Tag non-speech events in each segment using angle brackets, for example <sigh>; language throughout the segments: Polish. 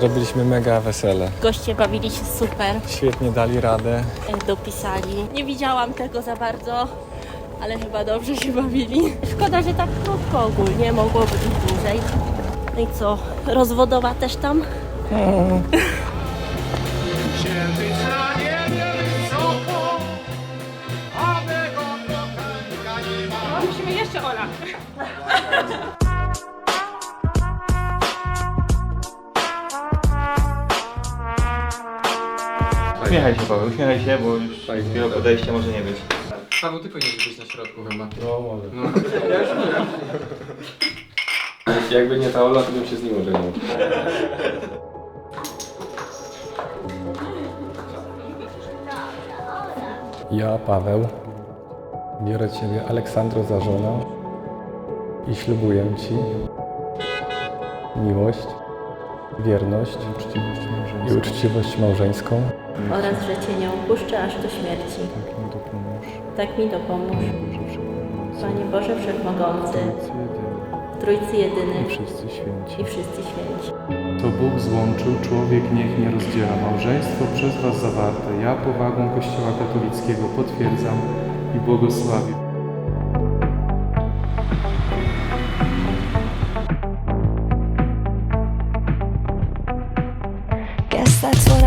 Zrobiliśmy mega wesele. Goście bawili się super, Świetnie dali radę. e, dopisali. Nie widziałam tego za bardzo, ale chyba dobrze się bawili. Szkoda, że tak krótko ogólnie, mogło być dłużej. No i co, rozwodowa też tam? Księżyc na niebie wysoko, a mego kochanka nie ma. Musimy jeszcze Ola. <laughs> Uśmiechaj się Paweł, uśmiechaj się, bo już chwilę podejście może nie być. Paweł, ty powinieneś być na środku chyba. No może. No. <laughs> Jakby nie ta Ola, to bym się z nim ożenił. Ja, Paweł, biorę Ciebie, Aleksandro, za żonę i ślubuję Ci miłość, wierność i uczciwość małżeńską. Oraz, że Cię nie opuszczę aż do śmierci. Tak mi dopomóż. Panie Boże Wszechmogący, Trójcy Jedyny i wszyscy święci. To Bóg złączył, człowiek niech nie rozdziela. Małżeństwo przez Was zawarte. Ja powagą Kościoła katolickiego potwierdzam i błogosławię.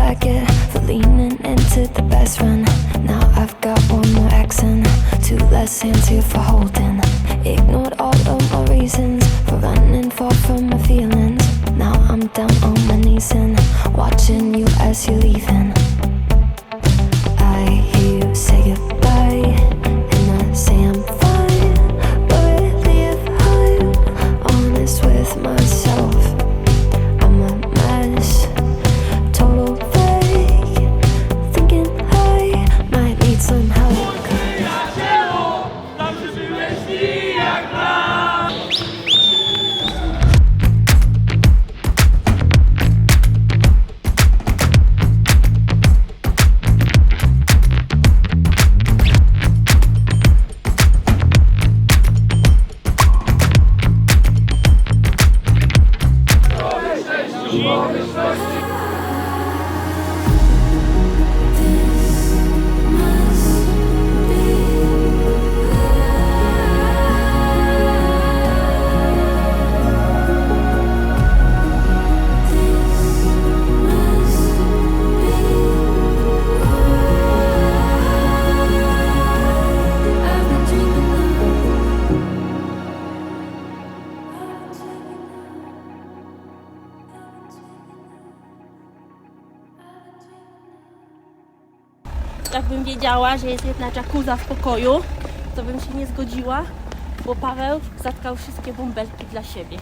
I get for leaning into the best friend. Now I've got one more accent, two less hands here for holding. Ignored all of my reasons for running far from my feelings. Now I'm down on my knees and watching you as you're leaving. Bye. Jakbym wiedziała, że jest jedna jacuzza w pokoju, to bym się nie zgodziła, bo Paweł zatkał wszystkie bąbelki dla siebie.